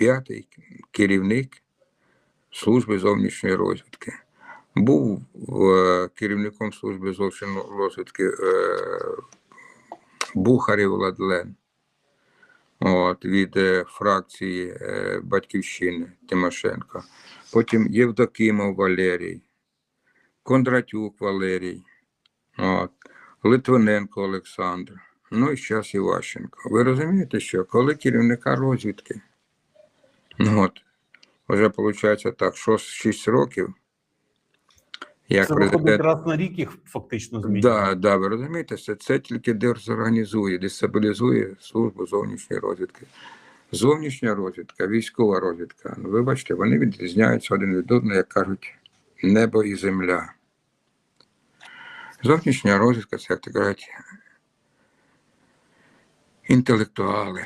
п'ятий керівник служби зовнішньої розвідки. Був е, керівником служби зовнішньої розвідки е, Бухарів Владлен от, від е, фракції Батьківщини Тимошенко. Потім Євдокимов Валерій, Кондратюк Валерій, от, Литвиненко Олександр, ну і зараз Іващенко. Ви розумієте, що коли керівника розвідки, от, вже виходить так, 6 років, як Це президент. раз на рік їх фактично змінює. Да, да, ви розумієте, це, це тільки дезорганізує, дестабілізує службу зовнішньої розвідки. Зовнішня розвідка, військова розвідка. Ну, вибачте, вони відрізняються один від одного, як кажуть, небо і земля. Зовнішня розвідка це, як то кажуть, інтелектуали.